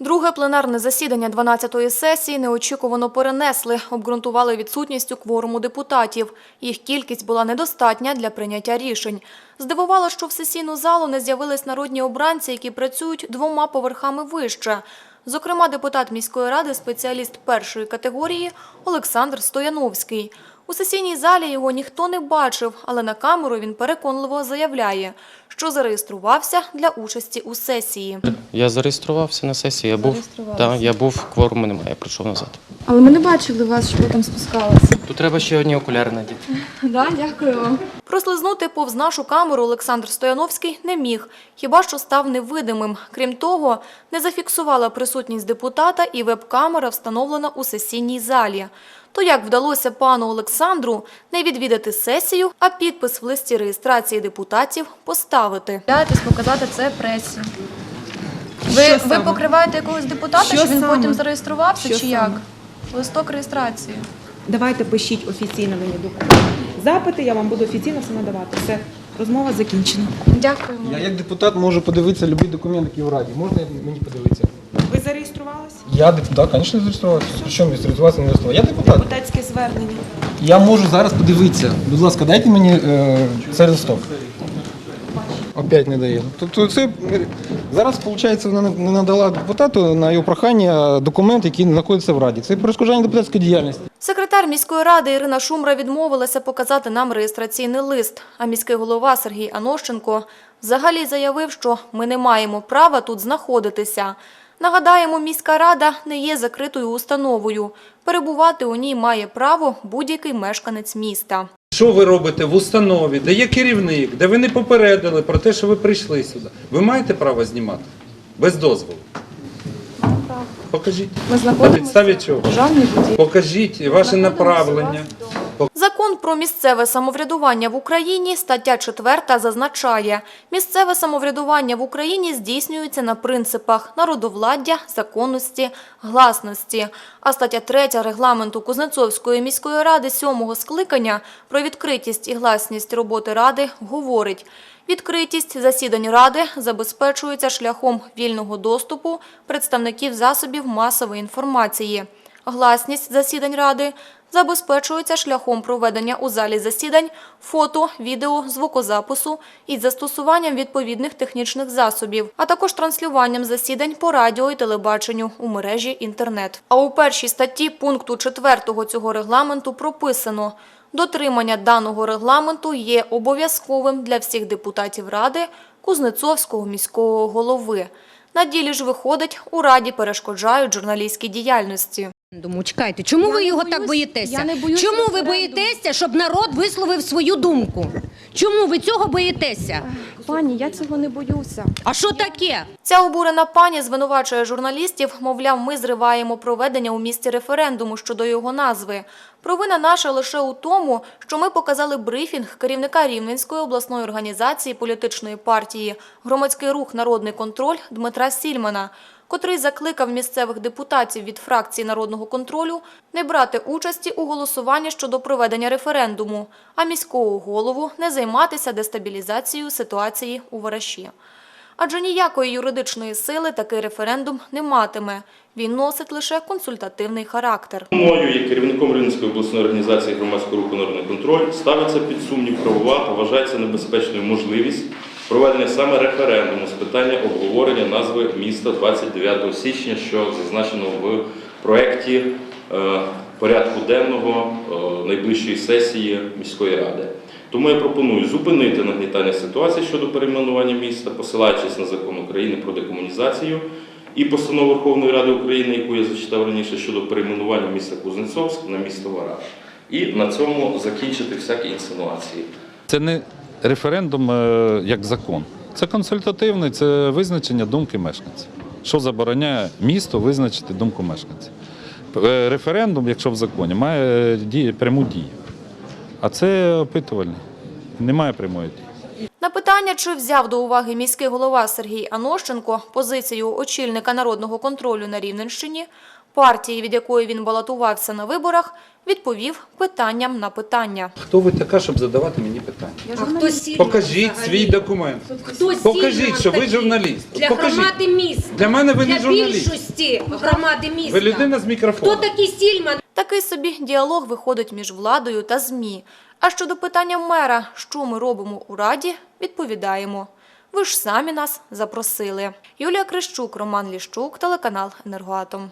Друге пленарне засідання 12-ї сесії неочікувано перенесли, обґрунтували відсутністю кворуму депутатів. Їх кількість була недостатня для прийняття рішень. Здивувало, що в сесійну залу не з'явились народні обранці, які працюють двома поверхами вище. Зокрема, депутат міської ради, спеціаліст першої категорії Олександр Стояновський. У сесійній залі його ніхто не бачив, але на камеру він переконливо заявляє, що зареєструвався для участі у сесії. Я зареєструвався на сесії. Я був, да, я був, кворуму немає, я прийшов назад. Але ми не бачили вас, що ви там спускалися. Тут треба ще одні окуляри надіти. Да, дякую вам. Прослизнути повз нашу камеру Олександр Стояновський не міг, хіба що став невидимим. Крім того, не зафіксувала присутність депутата і веб-камера встановлена у сесійній залі. То як вдалося пану Олександру не відвідати сесію, а підпис в листі реєстрації депутатів поставити? Дайтесь показати це пресі. Ви, Що ви саме? покриваєте якогось депутата, Що що, він саме? потім зареєструвався, Що чи як? Листок реєстрації. Давайте пишіть офіційно мені документи. Запити я вам буду офіційно все надавати. Все, розмова закінчена. Дякуємо. Я як депутат можу подивитися будь-який документ, який в Раді. Можна мені подивитися? Ви зареєструвалися? Я депутат, звісно, зареєструвався. Причому реєструватися не реєструвався? Я депутат. Депутатське звернення. Я можу зараз подивитися. Будь ласка, дайте мені е, цей листок. Опять не дає. Тобто це зараз, виходить, вона не надала депутату на його прохання документ, який знаходиться в Раді. Це перешкоджання депутатської діяльності. Секретар міської ради Ірина Шумра відмовилася показати нам реєстраційний лист, а міський голова Сергій Анощенко взагалі заявив, що ми не маємо права тут знаходитися. Нагадаємо, міська рада не є закритою установою. Перебувати у ній має право будь-який мешканець міста. Що ви робите в установі, де є керівник, де ви не попередили про те, що ви прийшли сюди? Ви маєте право знімати? Без дозволу. Покажіть. Ми На знаходимося підставі чого? державній будівлі. Покажіть ваше направлення. Закон про місцеве самоврядування в Україні, стаття 4 зазначає, місцеве самоврядування в Україні здійснюється на принципах народовладдя, законності, гласності. А стаття 3 регламенту Кузнецовської міської ради сьомого скликання про відкритість і гласність роботи ради говорить, Відкритість засідань Ради забезпечується шляхом вільного доступу представників засобів масової інформації. Гласність засідань Ради забезпечується шляхом проведення у залі засідань фото, відео, звукозапису із застосуванням відповідних технічних засобів, а також транслюванням засідань по радіо і телебаченню у мережі інтернет. А у першій статті пункту 4 цього регламенту прописано – Дотримання даного регламенту є обов'язковим для всіх депутатів Ради Кузнецовського міського голови. На ділі ж виходить, у Раді перешкоджають журналістській діяльності. Референдуму. Чекайте, чому Я ви його боюсь- так боїтеся? я не боюсь чому ви боїтеся, щоб народ висловив свою думку? Чому ви цього боїтеся? Пані, я цього не боюся. А що таке? Ця обурена пані звинувачує журналістів, мовляв, ми зриваємо проведення у місті референдуму щодо його назви. Провина наша лише у тому, що ми показали брифінг керівника Рівненської обласної організації політичної партії «Громадський рух Народний контроль» Дмитра Сільмана, котрий закликав місцевих депутатів від фракції народного контролю не брати участі у голосуванні щодо проведення референдуму, а міського голову не займатися дестабілізацією ситуації у Вараші. Адже ніякої юридичної сили такий референдум не матиме. Він носить лише консультативний характер. Мною, як керівником Рівненської обласної організації громадського руху «Народний контроль, ставиться під сумнів правова та вважається небезпечною можливість проведення саме референдуму з питання обговорення назви міста 29 січня, що зазначено в проєкті е, порядку денного е, найближчої сесії міської ради. Тому я пропоную зупинити нагнітання ситуації щодо перейменування міста, посилаючись на закон України про декомунізацію і постанову Верховної Ради України, яку я зачитав раніше щодо перейменування міста Кузнецовськ на місто Вара. І на цьому закінчити всякі інсинуації. Це не референдум е, як закон. Це консультативний, це визначення думки мешканців. Що забороняє місту визначити думку мешканців. Е, Референдум, якщо в законі, має пряму дію. А це опитувальний. Немає прямої дії. На питання, чи взяв до уваги міський голова Сергій Анощенко позицію очільника народного контролю на Рівненщині, партії, від якої він балотувався на виборах, відповів питанням на питання. Хто ви така, щоб задавати мені питання? А хто Покажіть взагалі? свій документ. Хто Покажіть, що ви такий? журналіст. Для Покажіть. громади міста. Для мене ви не Для журналіст. більшості громади міста. Ви людина з Хто мікрофоном. такий Сільман? Такий собі діалог виходить між владою та ЗМІ. А щодо питання мера, що ми робимо у Раді, відповідаємо. Ви ж самі нас запросили. Юлія Крищук, Роман Ліщук, телеканал «Енергоатом».